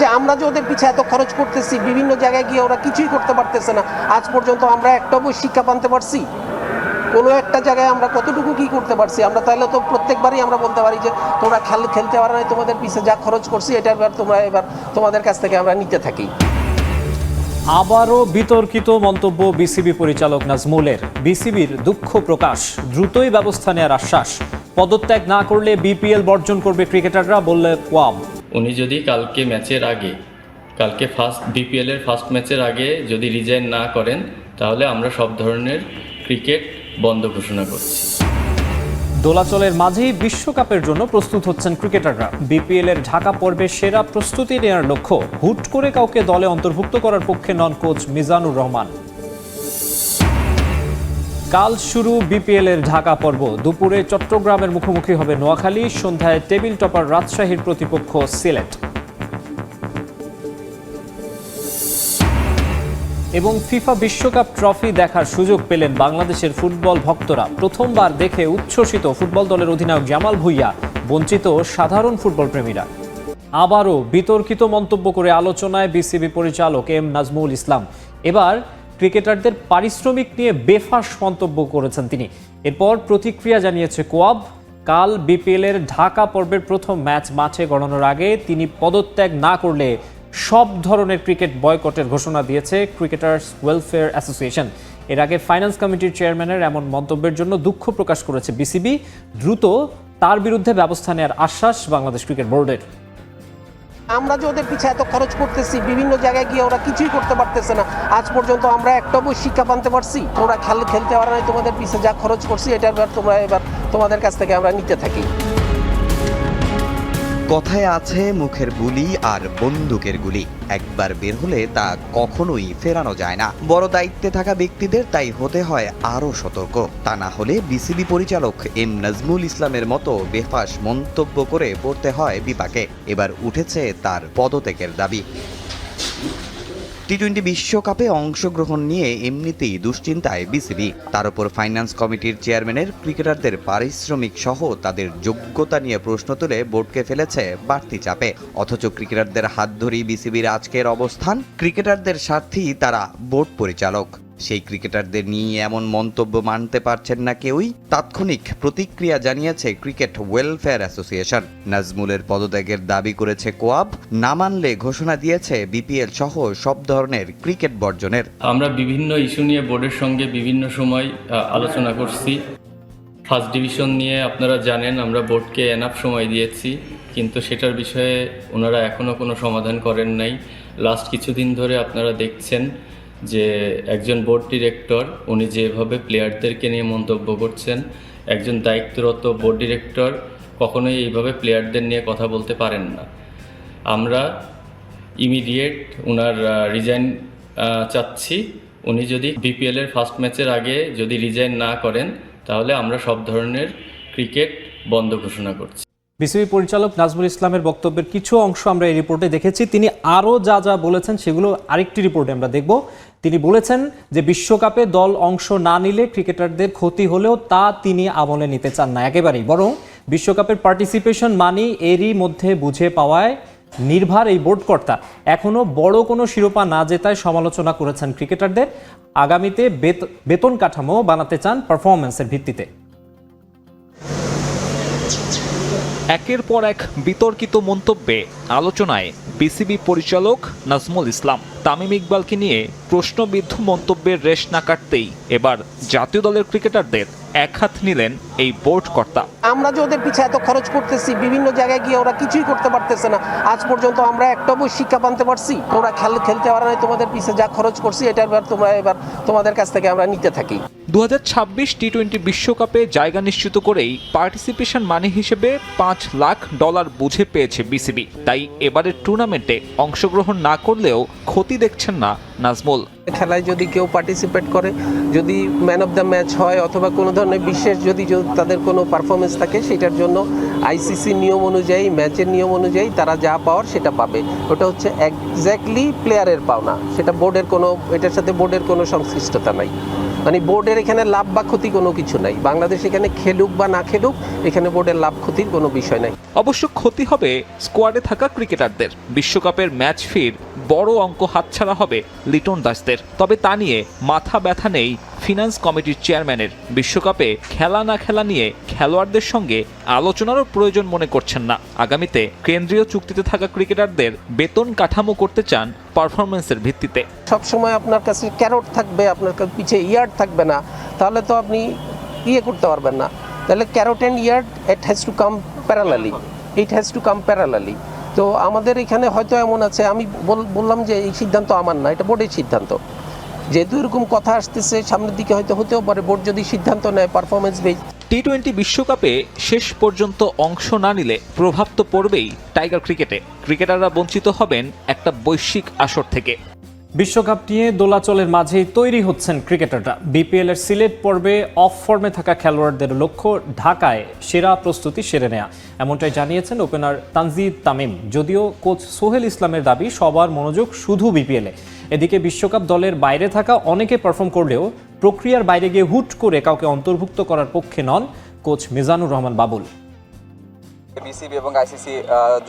যে আমরা যে ওদের পিছিয়ে এত খরচ করতেছি, বিভিন্ন জায়গায় গিয়ে ওরা কিছুই করতে পারতেছে না। আজ পর্যন্ত আমরা একটা বই শিক্ষা পানতে পারছি। কোনো একটা জায়গায় আমরা কতটুকু কি করতে পারছি? আমরা তাহলে তো প্রত্যেকবারই আমরা বলতে পারি যে, তোমরা খেল, খেলতে পারো না তোমাদের পিছিয়ে যা খরচ করছি, এটা এবার তোমরা, এবার তোমাদের কাছ থেকে আমরা নিতে থাকি। আবারও বিতর্কিত মন্তব্য বিসিবি পরিচালক নাজমুলের। বিসিবির দুঃখ প্রকাশ, দ্রুতই ব্যবস্থা নেওয়ার আশ্বাস। পদত্যাগ না করলে বিপিএল বর্জন করবে ক্রিকেটাররা বললে কোয়াব উনি যদি কালকে ম্যাচের আগে, কালকে ফার্স্ট বিপিএল এর ফার্স্ট ম্যাচের আগে যদি রিজাইন না করেন, তাহলে আমরা সব ধরনের ক্রিকেট বন্ধ ঘোষণা করছি। দোলাচলের মাঝেই বিশ্বকাপের জন্য প্রস্তুত হচ্ছেন ক্রিকেটাররা। বিপিএল এর ঢাকা পর্বে সেরা প্রস্তুতি নেওয়ার লক্ষ্য, হুট করে কাউকে দলে অন্তর্ভুক্ত করার পক্ষে নন কোচ মিজানুর রহমান। কাল শুরু বিপিএল এর ঢাকা পর্ব। দুপুরে চট্টগ্রামের মুখোমুখি হবে নোয়াখালী, সন্ধ্যায় টেবিল টপার রাজশাহীর প্রতিপক্ষ সিলেট। এবং ফিফা বিশ্বকাপ ট্রফি দেখার সুযোগ পেলেন বাংলাদেশের ফুটবল ভক্তরা। প্রথমবার দেখে উচ্ছ্বসিত ফুটবল দলের অধিনায়ক জামাল ভুইয়া, বঞ্চিত সাধারণ ফুটবল প্রেমীরা। আবারও বিতর্কিত মন্তব্য করে আলোচনায় বিসিবি পরিচালক এম নাজমুল ইসলাম। এবার ক্রিকেটারদের পারিশ্রমিক নিয়ে বেফাস মন্তব্য করেছেন তিনি। এরপর প্রতিক্রিয়া জানিয়েছে কোয়াব, কাল বিপিএল এর ঢাকা পর্বের প্রথম ম্যাচ মাঠে গড়ানোর আগে তিনি পদত্যাগ না করলে সব ধরনের ক্রিকেট বয়কটের ঘোষণা দিয়েছে ক্রিকেটার্স ওয়েলফেয়ার অ্যাসোসিয়েশন। এর আগে ফাইন্যান্স কমিটির চেয়ারম্যানের এমন মন্তব্যের জন্য দুঃখ প্রকাশ করেছে বিসিবি। দ্রুত তার বিরুদ্ধে ব্যবস্থা নেওয়ার আশ্বাস বাংলাদেশ ক্রিকেট বোর্ডের। আমরা যে ওদের পিছিয়ে এত খরচ করতেছি, বিভিন্ন জায়গায় গিয়ে ওরা কিছুই করতে পারতেছে না। আজ পর্যন্ত আমরা একটা বই শিক্ষা পানতে পারছি। তোমরা খেল খেলতে পারো না তোমাদের পিছিয়ে যা খরচ করছি এটা এবার তোমরা এবার তোমাদের কাছ থেকে আমরা নিতে থাকি। কথায় আছে মুখের গুলি আর বন্দুকের গুলি। একবার বের হলে তা কখনোই ফেরানো যায় না। বড় দায়িত্বে থাকা ব্যক্তিদের তাই হতে হয় আরও সতর্ক। তা না হলে বিসিবি পরিচালক এম নাজমুল ইসলামের মতো বেফাস মন্তব্য করে পড়তে হয় বিপাকে। এবার উঠেছে তার পদত্যাগের দাবি। টি টোয়েন্টি বিশ্বকাপে অংশগ্রহণ নিয়ে এমনিতেই দুশ্চিন্তায় বিসিবি। তার উপর ফাইন্যান্স কমিটির চেয়ারম্যানের ক্রিকেটারদের পারিশ্রমিক সহ তাদের যোগ্যতা নিয়ে প্রশ্ন তুলে বোর্ডকে ফেলেছে বাড়তি চাপে। অথচ ক্রিকেটারদের হাত ধরেই বিসিবির আজকের অবস্থান। ক্রিকেটারদের স্বার্থেই তারা বোর্ড পরিচালক। সেই ক্রিকেটারদের নিয়ে এমন মন্তব্য মানতে পারছেন না কেউই। তাৎক্ষণিক প্রতিক্রিয়া জানিয়েছে ক্রিকেট ওয়েলফেয়ার অ্যাসোসিয়েশন। নাজমুলের পদত্যাগের দাবি করেছে কোয়াব। না মানলে ঘোষণা দিয়েছে বিপিএল সহ সব ধরনের ক্রিকেট বর্জনের। আমরা বিভিন্ন ইস্যু নিয়ে বোর্ডের সঙ্গে বিভিন্ন সময় আলোচনা করছি। ফার্স্ট ডিভিশন নিয়ে আপনারা জানেন, আমরা বোর্ডকে এনাফ সময় দিয়েছি, কিন্তু সেটার বিষয়ে ওনারা এখনও কোনো সমাধান করেন নাই। লাস্ট কিছুদিন ধরে আপনারা দেখছেন যে একজন বোর্ড ডিরেক্টর উনি যেভাবে প্লেয়ারদেরকে নিয়ে মন্তব্য করছেন, একজন দায়িত্বরত বোর্ড ডিরেক্টর কখনোই এইভাবে প্লেয়ারদের নিয়ে কথা বলতে পারেন না। আমরা ইমিডিয়েট ওনার রিজাইন চাচ্ছি। উনি যদি বিপিএল এর ফার্স্ট ম্যাচের আগে যদি রিজাইন না করেন, তাহলে আমরা সব ধরনের ক্রিকেট বন্ধ ঘোষণা করছি। বিসিবি পরিচালক নাজমুল ইসলামের বক্তব্যের কিছু অংশ আমরা এই রিপোর্টে দেখেছি। তিনি আরও যা যা বলেছেন সেগুলো আরেকটি রিপোর্টে আমরা দেখব। তিনি বলেছেন যে বিশ্বকাপে দল অংশ না নিলে ক্রিকেটারদের ক্ষতি হলেও তা তিনি আমলে নিতে চান না। একেবারেই। বরং বিশ্বকাপের পার্টিসিপেশন মানি এরই মধ্যে বুঝে পাওয়ায় নির্ভার এই বোর্ড কর্তা। এখনও বড় কোনো শিরোপা না জেতায় সমালোচনা করেছেন ক্রিকেটারদের। আগামীতে বেত- বেতন কাঠামো বানাতে চান পারফরমেন্সের ভিত্তিতে। একের পর এক বিতর্কিত মন্তব্যে আলোচনায় বিসিবি পরিচালক নাজমুল ইসলাম। তামিম ইকবালকে নিয়ে প্রশ্নবিদ্ধ মন্তব্যের রেশ না কাটতেই এবার জাতীয় দলের ক্রিকেটারদের এক হাত নিলেন এই বোর্ড কর্তা। আমরা যে ওদের পিছিয়ে এত খরচ করতেছি, বিভিন্ন জায়গায় গিয়ে ওরা কিছুই করতে পারতেছে না। আজ পর্যন্ত আমরা একটা বই শিক্ষা পানতে পারছি। তোমরা খেল খেলতে পারো না তোমাদের পিছিয়ে যা খরচ করছি, এটা এবার তোমরা এবার তোমাদের কাছ থেকে আমরা নিতে থাকি। দু টি টোয়েন্টি বিশ্বকাপে জায়গা নিশ্চিত করেই পার্টিসিপেশন মানি হিসেবে পাঁচ লাখ ডলার বুঝে পেয়েছে বিসিবি। তাই এবারের টুর্নামেন্টে অংশগ্রহণ না করলেও ক্ষতি দেখছেন না নাজমুল। খেলায় যদি কেউ পার্টিসিপেট করে, যদি ম্যান অফ দ্য ম্যাচ হয় অথবা কোনো ধরনের বিশেষ যদি তাদের কোনো পারফরমেন্স থাকে, সেটার জন্য আইসিসি নিয়ম অনুযায়ী ম্যাচের নিয়ম অনুযায়ী তারা যা পাওয়ার সেটা পাবে। ওটা হচ্ছে একজ্যাক্টলি প্লেয়ারের পাওনা। সেটা বোর্ডের কোনো এটার সাথে বোর্ডের কোনো সংশ্লিষ্টতা নাই। মানে বোর্ডের এখানে লাভ বা ক্ষতি কোনো কিছু নাই। বাংলাদেশ এখানে খেলুক বা না খেলুক, এখানে বোর্ডের লাভ ক্ষতির কোনো বিষয় নাই। অবশ্য ক্ষতি হবে স্কোয়াডে থাকা ক্রিকেটারদের। বিশ্বকাপের ম্যাচ ফির বড় অঙ্ক হাতছাড়া হবে লিটন দাসদের। তবে তা নিয়ে মাথা ব্যথা নেই ফিনান্স কমিটির চেয়ারম্যানের বিশ্বকাপে খেলা না খেলা নিয়ে খেলোয়াড়দের সঙ্গে আলোচনারও প্রয়োজন মনে করছেন না। আগামীতে কেন্দ্রীয় চুক্তিতে থাকা ক্রিকেটারদের বেতন কাঠামো করতে চান পারফরমেন্সের ভিত্তিতে। সব সময় আপনার কাছে ক্যারট থাকবে, আপনার কাছে পিছে ইয়ার্ড থাকবে না, তাহলে তো আপনি ইয়ে করতে পারবেন না। তাহলে carat and yard it has to come parallelly it has to come parallelly তো আমাদের এখানে হয়তো এমন আছে, আমি বল- বললাম যে এই সিদ্ধান্ত আমার না, এটা বোর্ডের সিদ্ধান্ত। যেহেতু এরকম কথা আসতেছে, সামনের দিকে হয়তো হতেও পারে, বোর্ড যদি সিদ্ধান্ত নেয় পারফরমেন্স বেস টি টোয়েন্টি বিশ্বকাপে শেষ পর্যন্ত অংশ না নিলে প্রভাব তো পড়বেই টাইগার ক্রিকেটে। ক্রিকেটাররা বঞ্চিত হবেন একটা বৈশ্বিক আসর থেকে। বিশ্বকাপ নিয়ে দোলাচলের মাঝেই তৈরি হচ্ছেন ক্রিকেটাররা। বিপিএল এর সিলেট পর্বে অফ ফর্মে থাকা খেলোয়াড়দের লক্ষ্য ঢাকায় সেরা প্রস্তুতি সেরে নেয়া। এমনটাই জানিয়েছেন ওপেনার তানজিদ তামিম। যদিও কোচ সোহেল ইসলামের দাবি, সবার মনোযোগ শুধু বিপিএলে এদিকে বিশ্বকাপ দলের বাইরে থাকা অনেকে পারফর্ম করলেও প্রক্রিয়ার বাইরে গিয়ে হুট করে কাউকে অন্তর্ভুক্ত করার পক্ষে নন কোচ মিজানুর রহমান বাবুল। বিসিবি এবং আইসিসি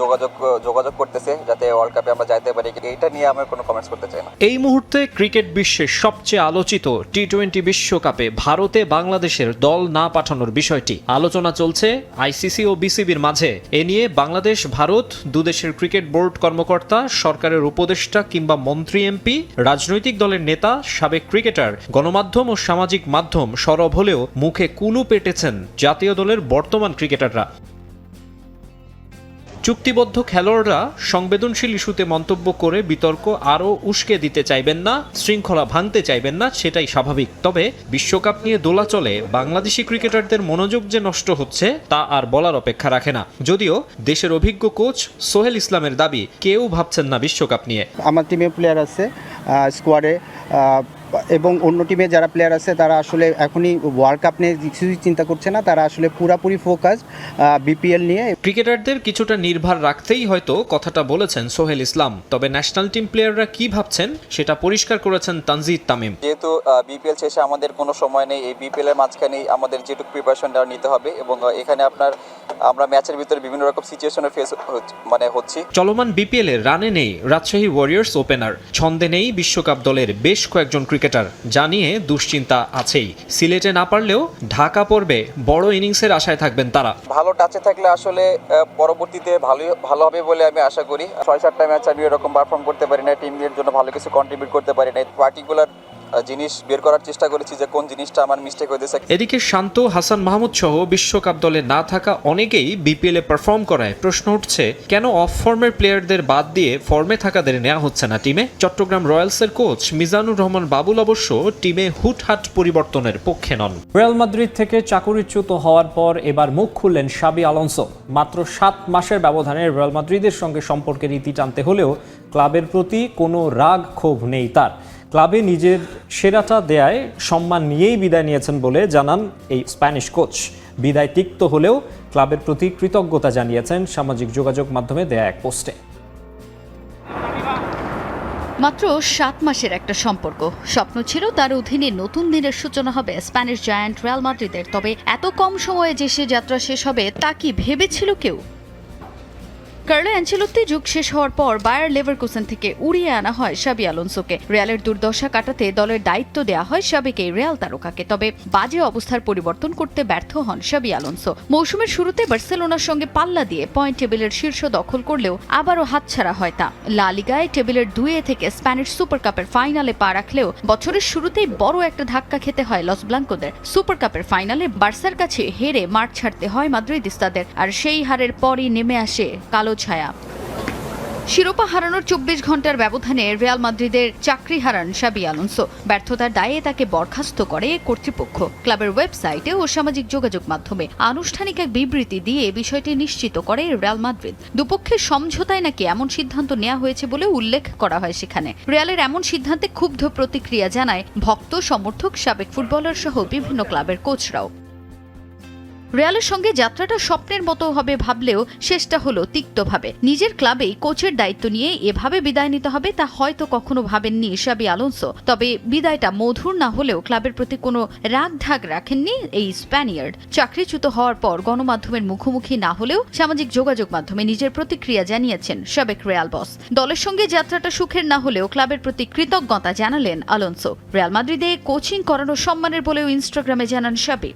যোগাযোগ যোগাযোগ করতেছে যাতে ওয়ার্ল্ড কাপে আমরা যাইতে পারি। এইটা নিয়ে আমি কোনো কমেন্টস করতে চাই না। এই মুহূর্তে ক্রিকেট বিশ্বের সবচেয়ে আলোচিত টি টোয়েন্টি বিশ্বকাপে ভারতে বাংলাদেশের দল না পাঠানোর বিষয়টি। আলোচনা চলছে আইসিসি ও বিসিবির মাঝে। এ নিয়ে বাংলাদেশ, ভারত দুদেশের ক্রিকেট বোর্ড কর্মকর্তা, সরকারের উপদেষ্টা কিংবা মন্ত্রী, এমপি, রাজনৈতিক দলের নেতা, সাবেক ক্রিকেটার, গণমাধ্যম ও সামাজিক মাধ্যম সরব হলেও মুখে কুলু পেটেছেন জাতীয় দলের বর্তমান ক্রিকেটাররা। চুক্তিবদ্ধ খেলোয়াড়রা সংবেদনশীল ইস্যুতে মন্তব্য করে বিতর্ক আরও উস্কে দিতে চাইবেন না, শৃঙ্খলা ভাঙতে চাইবেন না, সেটাই স্বাভাবিক। তবে বিশ্বকাপ নিয়ে দোলাচলে বাংলাদেশি ক্রিকেটারদের মনোযোগ যে নষ্ট হচ্ছে, তা আর বলার অপেক্ষা রাখে না। যদিও দেশের অভিজ্ঞ কোচ সোহেল ইসলামের দাবি, কেউ ভাবছেন না বিশ্বকাপ নিয়ে। আমার টিমে প্লেয়ার আছে স্কোয়াডে এবং অন্য টিমে যারা প্লেয়ার আছে তারা আসলে এখনই ওয়ার্ল্ড কাপ নিয়ে কিছুই চিন্তা করছে না। তারা আসলে পুরাপুরি ফোকাস বিপিএল নিয়ে। ক্রিকেটারদের কিছুটা নির্ভর রাখতেই হয়তো কথাটা বলেছেন সোহেল ইসলাম। তবে ন্যাশনাল টিম প্লেয়াররা কি ভাবছেন সেটা পরিষ্কার করেছেন তানজিদ তামিম। যেহেতু বিপিএল শেষে আমাদের কোনো সময় নেই এই বিপিএল এর মাঝখানেই আমাদের যেটুকু প্রিপারেশন নিতে হবে এবং এখানে আপনার আমরা ম্যাচের ভিতরে বিভিন্ন রকম সিচুয়েশনে ফেস মানে হচ্ছি। চলমান বিপিএল এর রানে নেই রাজশাহী ওয়ারিয়ার্স ওপেনার ছন্দে নেই বিশ্বকাপ দলের বেশ কয়েকজন ক্রিকেটার জানিয়ে দুশ্চিন্তা আছেই। সিলেটে না পারলেও ঢাকা পড়বে বড় ইনিংসের আশায় থাকবেন তারা। ভালো টাচে থাকলে আসলে পরবর্তীতে ভালো ভালো হবে বলে আমি আশা করি। ছয় সাতটা ম্যাচ আমি এরকম পারফর্ম করতে পারি না টিমের জন্য ভালো কিছু কন্ট্রিবিউট করতে পারি না পার্টিকুলার জিনিস বের করার চেষ্টা করেছি যে কোন জিনিসটা আমার মিস্টেক হয়েছে এদিকে শান্ত হাসান মাহমুদ সহ বিশ্বকাপ দলে না থাকা অনেকেই বিপিএল এ পারফর্ম করায় প্রশ্ন উঠছে কেন অফ ফর্মের প্লেয়ারদের বাদ দিয়ে ফর্মে থাকাদের নেওয়া হচ্ছে না টিমে চট্টগ্রাম রয়্যালসের কোচ মিজানুর রহমান বাবুল অবশ্য টিমে হুটহাট পরিবর্তনের পক্ষে নন। রিয়াল মাদ্রিদ থেকে চাকরিচ্যুত হওয়ার পর এবার মুখ খুললেন সাবি আলোনসো। মাত্র সাত মাসের ব্যবধানে রিয়াল মাদ্রিদের সঙ্গে সম্পর্কের ইতি টানতে হলেও ক্লাবের প্রতি কোনো রাগ ক্ষোভ নেই তার। ক্লাবে নিজের সেরাটা দেয়ায় সম্মান নিয়েই বিদায় নিয়েছেন বলে জানান এই স্প্যানিশ কোচ। বিদায় তিক্ত হলেও ক্লাবের প্রতি কৃতজ্ঞতা জানিয়েছেন সামাজিক যোগাযোগ মাধ্যমে দেয়া এক পোস্টে। মাত্র সাত মাসের একটা সম্পর্ক। স্বপ্ন ছিল তার অধীনে নতুন দিনের সূচনা হবে স্প্যানিশ জায়ান্ট রিয়াল মাদ্রিদের। তবে এত কম সময়ে যে সে যাত্রা শেষ হবে তা কি ভেবেছিল কেউ? কার্লো অ্যাঞ্চেলোত্তি যুগ শেষ হওয়ার পর বায়ার লেভারকুসেন থেকে উড়িয়ে আনা হয় সাবি আলোনসোকে। রিয়ালের দুর্দশা কাটাতে দলের দায়িত্ব দেওয়া হয় সাবেক রিয়াল তারকাকে। তবে বাজে অবস্থার পরিবর্তন করতে ব্যর্থ হন সাবি আলোনসো। মৌসুমের শুরুতে বার্সেলোনার সঙ্গে পাল্লা দিয়ে পয়েন্ট টেবিলের শীর্ষ দখল করলেও আবারও হাতছাড়া হয় তা। লা লিগায় টেবিলের দুয়ে থেকে স্প্যানিশ সুপার কাপের ফাইনালে পা রাখলেও বছরের শুরুতেই বড় একটা ধাক্কা খেতে হয় লস ব্লাঙ্কোদের। সুপার কাপের ফাইনালে বার্সার কাছে হেরে মাঠ ছাড়তে হয় মাদ্রিদিস্তাদের। আর সেই হারের পরই নেমে আসে কালো ছায়া। শিরোপা হারানোর চব্বিশ ঘণ্টার ব্যবধানে রিয়াল মাদ্রিদের চাকরি হারান সাবি আলোনসো। ব্যর্থতার দায়ে তাকে বরখাস্ত করে কর্তৃপক্ষ। ক্লাবের ওয়েবসাইটে ও সামাজিক যোগাযোগ মাধ্যমে আনুষ্ঠানিক এক বিবৃতি দিয়ে বিষয়টি নিশ্চিত করে রিয়াল মাদ্রিদ। দুপক্ষের সমঝোতায় নাকি এমন সিদ্ধান্ত নেওয়া হয়েছে বলে উল্লেখ করা হয় সেখানে। রিয়ালের এমন সিদ্ধান্তে ক্ষুব্ধ প্রতিক্রিয়া জানায় ভক্ত, সমর্থক, সাবেক ফুটবলার সহ বিভিন্ন ক্লাবের কোচরাও। রিয়ালের সঙ্গে যাত্রাটা স্বপ্নের মতো হবে ভাবলেও শেষটা হলো তিক্তভাবে। নিজের ক্লাবেই কোচের দায়িত্ব নিয়ে এভাবে বিদায় নিতে হবে তা হয়তো কখনো ভাবেননি সাবি আলোনসো। তবে বিদায়টা মধুর না হলেও ক্লাবের প্রতি কোনো রাগ ঢাক রাখেননি এই স্প্যানিয়ার্ড। চাকরিচ্যুত হওয়ার পর গণমাধ্যমের মুখোমুখি না হলেও সামাজিক যোগাযোগ মাধ্যমে নিজের প্রতিক্রিয়া জানিয়েছেন সাবেক রিয়াল বস। দলের সঙ্গে যাত্রাটা সুখের না হলেও ক্লাবের প্রতি কৃতজ্ঞতা জানালেন আলোনসো। রিয়াল মাদ্রিদে কোচিং করানো সম্মানের বলেও ইনস্টাগ্রামে জানান সাবি